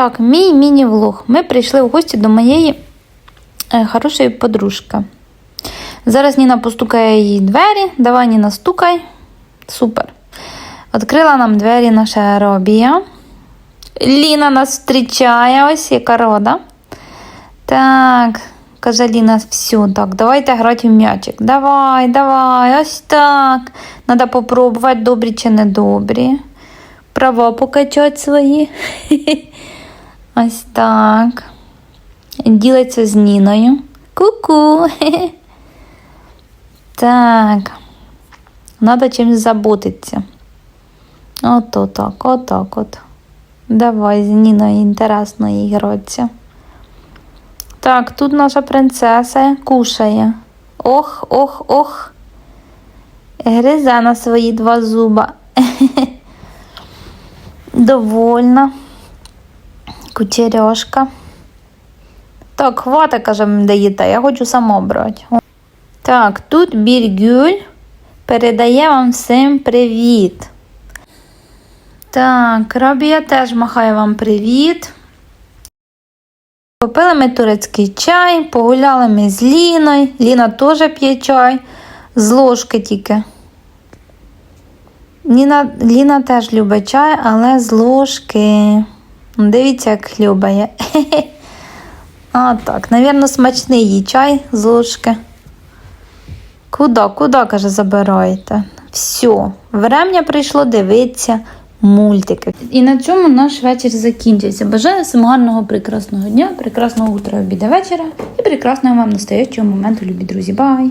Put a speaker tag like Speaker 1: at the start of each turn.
Speaker 1: Так, мій міні-влог. Ми прийшли в гості до моєї е, хорошої подружки. Зараз Ніна постукає їй двері. Давай, Ніна, стукай. Супер. Відкрила нам двері наша Робія. Ліна нас зустрічає, ось яка рода. Так, каже Ліна, все, так, давайте грати в м'ячик. Давай, давай, ось так. Надо попробувати, добрі чи не добрі. Права покачати свої. Ось так. Ділиться з Ніною. Ку-ку. Так. Надо чимось заботитися. От отак, отак от. Давай з Ніною інтересно їй. Так, тут наша принцеса кушає. Ох, ох, ох. Гризе на свої два зуба. Довольна. Кучеряшка. Так, хвата, каже, мені даєте, я хочу сама брати. Так, тут Біргюль передає вам всім привіт. Так, Рабія теж махає вам привіт. Попили ми турецький чай, погуляли ми з Ліною. Ліна теж п'є чай, з ложки тільки. Ліна, Ліна теж любить чай, але з ложки. Дивіться, як любає. А так, навірно, смачний їй чай з ложки. Куда, куди, каже, забираєте? Все, врем'я прийшло дивитися мультики. І на цьому наш вечір закінчився. Бажаю всім гарного, прекрасного дня, прекрасного утра, обіда вечора і прекрасного вам настоящого моменту, любі друзі. Бай!